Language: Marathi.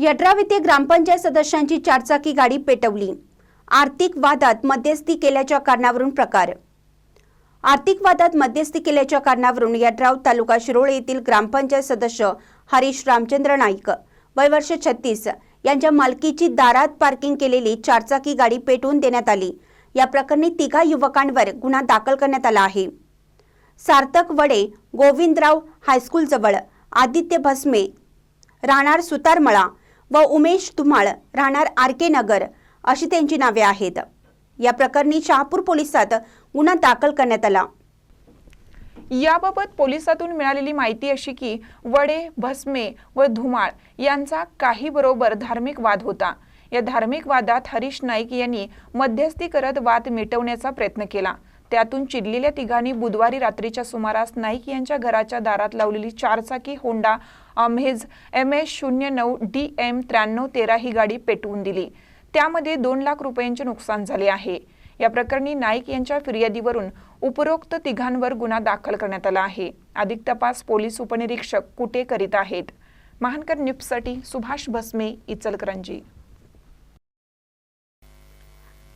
यड्राव येथे ग्रामपंचायत सदस्यांची चारचाकी गाडी पेटवली. आर्थिक वादात मध्यस्थी केल्याच्या कारणावरून प्रकार. आर्थिक वादात मध्यस्थी केल्याच्या कारणावरून यड्राव तालुका शिरोळ येथील ग्रामपंचायत सदस्य हरीश रामचंद्र नाईक वय वर्ष छत्तीस यांच्या मालकीची दारात पार्किंग केलेली चारचाकी गाडी पेटवून देण्यात आली. या प्रकरणी तिघा युवकांवर गुन्हा दाखल करण्यात आला आहे. सार्थक वडे गोविंदराव हायस्कूलजवळ आदित्य भस्मे राहणार सुतारमळा व उमेश धुमाळ राहणार आर के नगर अशी त्यांची नावे आहेत. या प्रकरणी शहापूर पोलिसात गुन्हा दाखल करण्यात आला. याबाबत पोलिसातून मिळालेली माहिती अशी की वडे भस्मे व धुमाळ यांचा काही बरोबर धार्मिक वाद होता. या धार्मिक वादात हरीश नाईक यांनी मध्यस्थी करत वाद मिटवण्याचा प्रयत्न केला. त्यातून चिडलेल्या तिघांनी बुधवारी रात्रीच्या सुमारास नाईक यांच्या घराच्या दारात लावलेली चारचाकी होंडा अमेझ एम एस शून्य नऊ डी एम त्र्याण्णव तेरा ही गाडी पेटवून दिली. त्यामध्ये दोन लाख रुपयांचे नुकसान झाले आहे. या प्रकरणी नाईक यांच्या फिर्यादीवरून उपरोक्त तिघांवर गुन्हा दाखल करण्यात आला आहे. अधिक तपास पोलीस उपनिरीक्षक कुटे करीत आहेत. महानकर न्यूजसाठी सुभाष भस्मे इचलकरंजी.